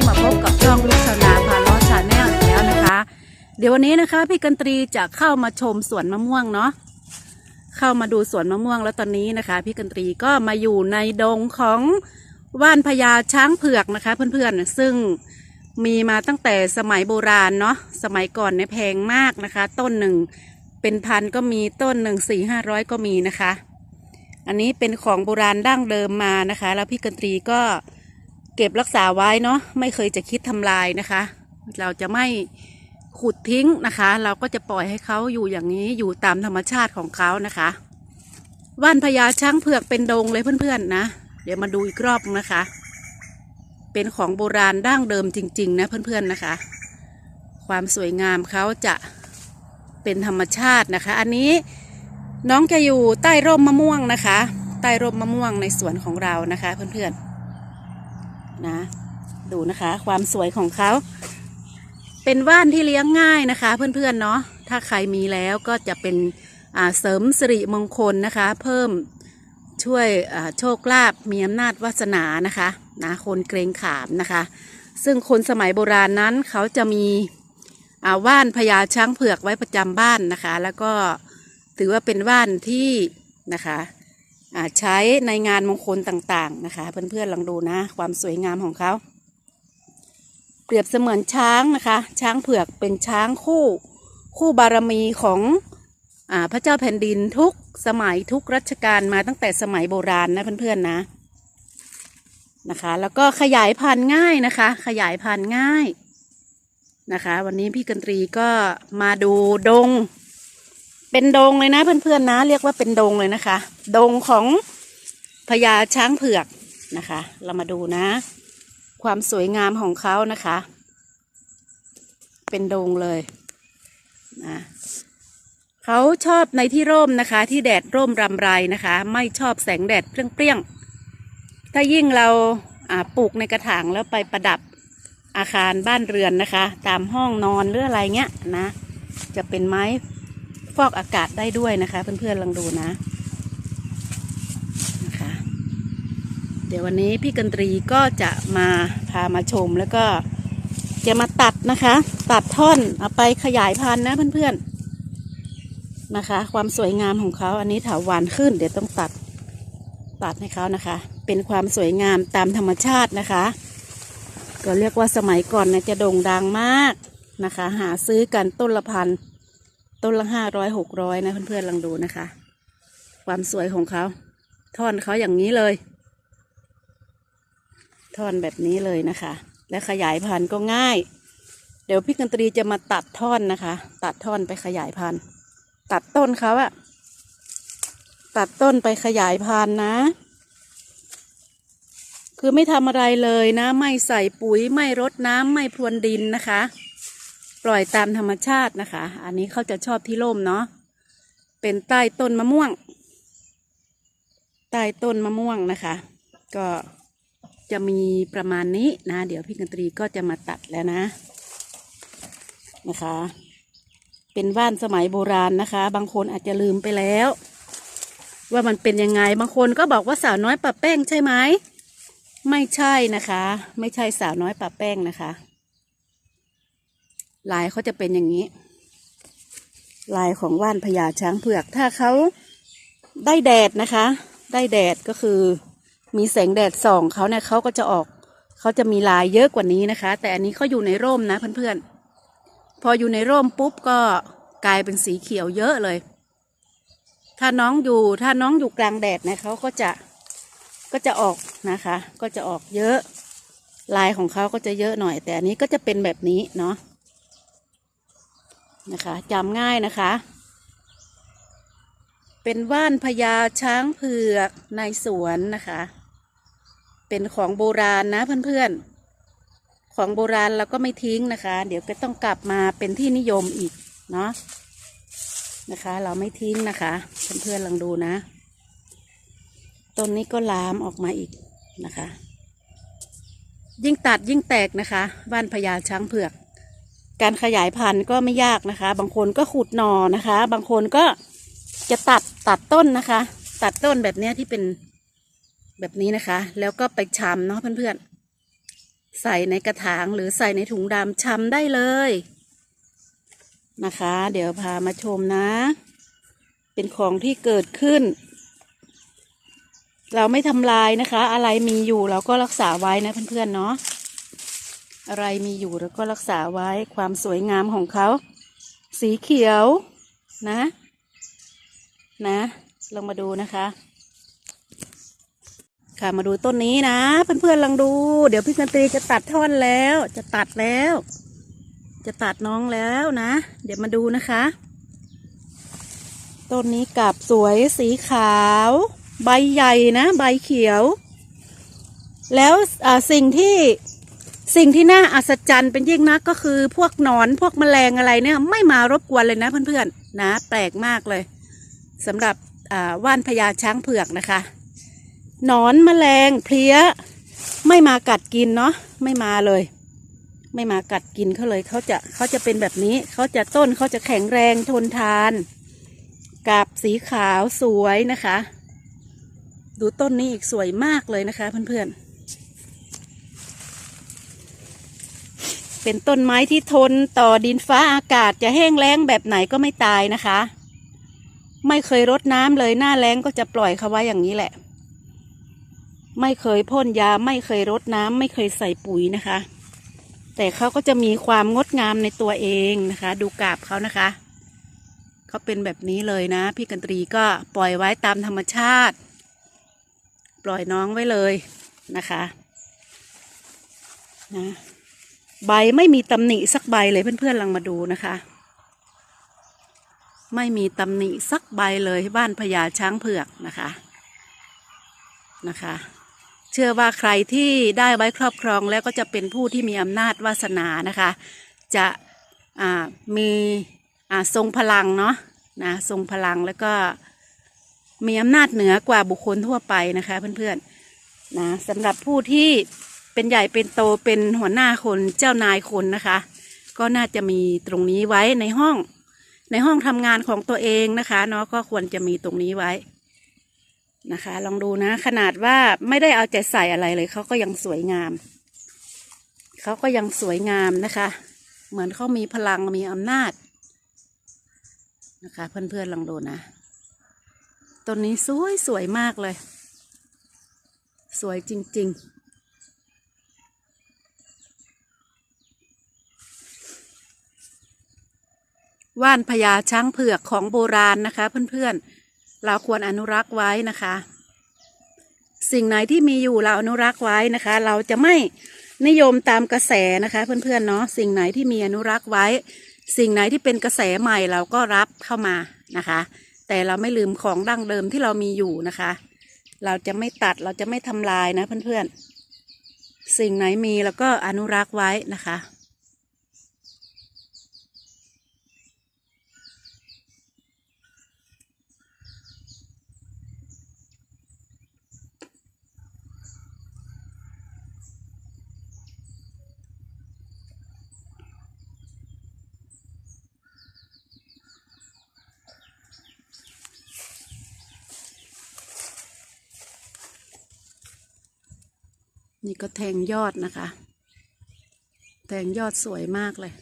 นี้มาพบกับช่องลูกชาวนาพาล้อชาแนลอีกแล้วนะคะ เดี๋ยววันนี้นะคะ พี่กันตรีจะเข้ามาชมสวนมะม่วงเนาะเข้ามาดูสวนมะม่วงแล้วตอนนี้นะคะ พี่กันตรีก็มาอยู่ในดงของว่านพญาช้างเผือกนะคะ เพื่อนๆซึ่งมีมาตั้งแต่สมัยโบราณเนาะสมัยก่อนเนี่ยแพงมากนะคะ ต้นหนึ่งเป็นพันก็มีต้นหนึ่งสี่ห้าร้อยก็มีนะคะ อันนี้เป็นของโบราณดั้งเดิมมานะคะ แล้วพี่กันตรีก็ เก็บรักษาไว้เนาะไม่เคยจะคิดทำลายนะคะ เราจะไม่ขุดทิ้งนะคะ เราก็จะปล่อยให้เขาอยู่อย่างนี้อยู่ตามธรรมชาติของเขานะคะว่านพญาช้างเผือกเป็นดงเลยเพื่อนๆนะ เดี๋ยวมาดูอีกรอบนะคะ เป็นของโบราณดั้งเดิมจริง ๆ นะเพื่อนๆนะคะ ความสวยงามเขาจะเป็นธรรมชาตินะคะ อันนี้น้องจะอยู่ใต้ร่มมะม่วงนะคะ ใต้ร่มมะม่วงในสวนของเรานะคะ เพื่อนๆ นะ ดูนะคะ ความสวยของเขา เป็นว่านที่เลี้ยงง่ายนะคะ เพื่อนๆเนาะถ้าใครมีแล้วก็จะเป็นเสริมสิริมงคลนะคะ เพิ่มช่วยโชคลาภมีอำนาจวาสนานะคะนะคนเกรงขามนะคะ ซึ่งคนสมัยโบราณนั้นเขาจะมีว่านพญาช้างเผือกไว้ประจำบ้านนะคะ แล้วก็ถือว่าเป็นว่านที่นะคะ ใช้ในงานมงคลต่างๆนะคะ เพื่อนๆลองดูนะ ความสวยงามของเขา เปรียบเสมือนช้างนะคะ ช้างเผือกเป็นช้างคู่ คู่บารมีของอพระเจ้าแผ่นดินทุกสมัยทุกรัชกาลมาตั้งแต่สมัยโบราณนะเพื่อนๆนะนะคะ แล้วก็ขยายพันธุ์ง่ายนะคะ ขยายพันธุ์ง่ายนะคะ วันนี้พี่กันตรีก็มาดูดง เป็นดงเลยนะเพื่อนๆนะ เรียกว่าเป็นดงเลยนะคะ ดงของพญาช้างเผือกนะคะ เรามาดูนะ ความสวยงามของเขานะคะ เป็นดงเลยนะเขาชอบในที่ร่มนะคะ ที่แดดร่มรำไรนะคะ ไม่ชอบแสงแดดเปรี้ยงๆถ้ายิ่งเราปลูกในกระถางแล้วไปประดับอาคารบ้านเรือนนะคะ ตามห้องนอนหรืออะไรเงี้ยนะ จะเป็นไม้ อกอากาศได้ด้วยนะคะ เพื่อนๆลองดูนะนะคะ เดี๋ยววันนี้พี่กันตรีก็จะมาพามาชมแล้วก็จะมาตัดนะคะ ตัดท่อนเอาไปขยายพันธุ์นะเพื่อนๆนะคะ ความสวยงามของเขาอันนี้ถาวรขึ้น เดี๋ยวต้องตัดตัดให้เขานะคะ เป็นความสวยงามตามธรรมชาตินะคะ ก็เรียกว่าสมัยก่อนเนี่ยจะโด่งดังมากนะคะ หาซื้อกันต้นละพัน ต้นละห้าร้อยหกร้อยนะเพื่อนๆลองดูนะคะ ความสวยของเขาท่อนเขาอย่างนี้เลย ท่อนแบบนี้เลยนะคะ และขยายพันธุ์ก็ง่าย เดี๋ยวพี่กันตรีจะมาตัดท่อนนะคะ ตัดท่อนไปขยายพันธุ์ตัดต้นเขาอะตัดต้นไปขยายพันธุ์นะ คือไม่ทำอะไรเลยนะ ไม่ใส่ปุ๋ยไม่รดน้ำไม่พรวนดินนะคะ ปล่อยตามธรรมชาตินะคะ อันนี้เขาจะชอบที่ร่มเนาะ เป็นใต้ต้นมะม่วง ใต้ต้นมะม่วงนะคะ ก็จะมีประมาณนี้นะ เดี๋ยวพี่กันตรีก็จะมาตัดแล้วนะ นะคะ เป็นว่านสมัยโบราณนะคะ บางคนอาจจะลืมไปแล้ว ว่ามันเป็นยังไง บางคนก็บอกว่าสาวน้อยปะแป้งใช่ไหม ไม่ใช่นะคะ ไม่ใช่สาวน้อยปะแป้งนะคะ ลายเขาจะเป็นอย่างนี้ ลายของว่านพญาช้างเผือก ถ้าเขาได้แดดนะคะ ได้แดดก็คือ มีแสงแดดส่องเขาเนี่ยเขาก็จะออกเขาจะมีลายเยอะกว่านี้นะคะ แต่อันนี้เขาอยู่ในร่มนะเพื่อนๆ พออยู่ในร่มปุ๊บก็กลายเป็นสีเขียวเยอะเลย ถ้าน้องอยู่ถ้าน้องอยู่กลางแดดนี่ยเขาก็จะก็จะออกนะคะ ก็จะออกเยอะ ลายของเขาก็จะเยอะหน่อย แต่อันนี้ก็จะเป็นแบบนี้เนาะ นะคะจำง่ายนะคะ เป็นว่านพญาช้างเผือกในสวนนะคะ เป็นของโบราณนะเพื่อนๆ ของโบราณเราก็ไม่ทิ้งนะคะ เดี๋ยวก็ต้องกลับมาเป็นที่นิยมอีกเนาะนะคะ เราไม่ทิ้งนะคะเพื่อนๆลองดูนะต้นนี้ก็ลามออกมาอีกนะคะ ยิ่งตัดยิ่งแตกนะคะว่านพญาช้างเผือก การขยายพันธุ์ก็ไม่ยากนะคะ บางคนก็ขุดหน่อนะคะ บางคนก็จะตัดตัดต้นนะคะ ตัดต้นแบบนี้ที่เป็นแบบนี้นะคะ แล้วก็ไปชำเนาะเพื่อนๆ ใส่ในกระถางหรือใส่ในถุงดำชำได้เลยนะคะ เดี๋ยวพามาชมนะ เป็นของที่เกิดขึ้น เราไม่ทำลายนะคะ อะไรมีอยู่เราก็รักษาไว้นะเพื่อนๆเนาะ อะไรมีอยู่เราก็รักษาไว้ความสวยงามของเขา สีเขียวนะ นะลองมาดูนะคะ ค่ะมาดูต้นนี้นะ เพื่อนๆลองดู เดี๋ยวพี่กันตรีจะตัดท่อนแล้ว จะตัดแล้ว จะตัดน้องแล้วนะ เดี๋ยวมาดูนะคะ ต้นนี้กลับสวยสีขาว ใบใหญ่นะ ใบเขียว แล้วสิ่งที่ สิ่งที่น่าอัศจรรย์เป็นยิ่งนักก็คือพวกหนอนพวกแมลงอะไรเนี่ย ไม่มารบกวนเลยนะเพื่อนๆนะแปลกมากเลยสำหรับว่านพญาช้างเผือกนะคะหนอนแมลงเพลี้ย ไม่มากัดกินเนาะไม่มาเลย ไม่มากัดกินเขาเลยเขาจะเขาจะเป็นแบบนี้เขาจะต้นเขาจะแข็งแรงทนทานกับสีขาวสวยนะคะ ดูต้นนี้อีกสวยมากเลยนะคะเพื่อนๆ เป็นต้นไม้ที่ทนต่อดินฟ้าอากาศจะแห้งแล้งแบบไหนก็ไม่ตายนะคะ ไม่เคยรดน้ำเลยหน้าแล้งก็จะปล่อยเขาไว้อย่างนี้แหละ ไม่เคยพ่นยาไม่เคยรดน้ำไม่เคยใส่ปุ๋ยนะคะ แต่เขาก็จะมีความงดงามในตัวเองนะคะ ดูกาบเขานะคะเขาเป็นแบบนี้เลยนะ พี่กันตรีก็ปล่อยไว้ตามธรรมชาติ ปล่อยน้องไว้เลยนะคะนะ ใบไม่มีตำหนิสักใบเลยเพื่อนๆลองมาดูนะคะ ไม่มีตำหนิสักใบเลยบ้านพญาช้างเผือกนะคะนะคะ เชื่อว่าใครที่ได้ไว้ครอบครองแล้วก็จะเป็นผู้ที่มีอำนาจวาสนานะคะ จะอ่ามีอ่าทรงพลังเนาะนะทรงพลังแล้วก็มีอำนาจเหนือกว่าบุคคลทั่วไปนะคะเพื่อนๆนะสำหรับผู้ที่ เป็นใหญ่เป็นโตเป็นหัวหน้าคนเจ้านายคนนะคะ ก็น่าจะมีตรงนี้ไว้ในห้อง ในห้องทำงานของตัวเองนะคะเนาะก็ควรจะมีตรงนี้ไว้นะคะ ลองดูนะขนาดว่าไม่ได้เอาใจใส่อะไรเลยเขาก็ยังสวยงามเขาก็ยังสวยงามนะคะ เหมือนเขามีพลังมีอำนาจนะคะ เพื่อนๆลองดูนะต้นนี้สวยสวยมากเลย สวยจริง ๆ ว่านพญาช้างเผือกของโบราณนะคะ เพื่อนๆ เราควรอนุรักษ์ไว้นะคะ สิ่งไหนที่มีอยู่เราอนุรักษ์ไว้นะคะ เราจะไม่นิยมตามกระแสนะคะ เพื่อนๆเนาะสิ่งไหนที่มีอนุรักษ์ไว้ สิ่งไหนที่เป็นกระแสใหม่เราก็รับเข้ามานะคะ แต่เราไม่ลืมของดั้งเดิมที่เรามีอยู่นะคะ เราจะไม่ตัดเราจะไม่ทำลายนะเพื่อนๆสิ่งไหนมีเราก็อนุรักษ์ไว้นะคะ นี่ก็แทงยอดนะคะ แทงยอดสวยมากเลย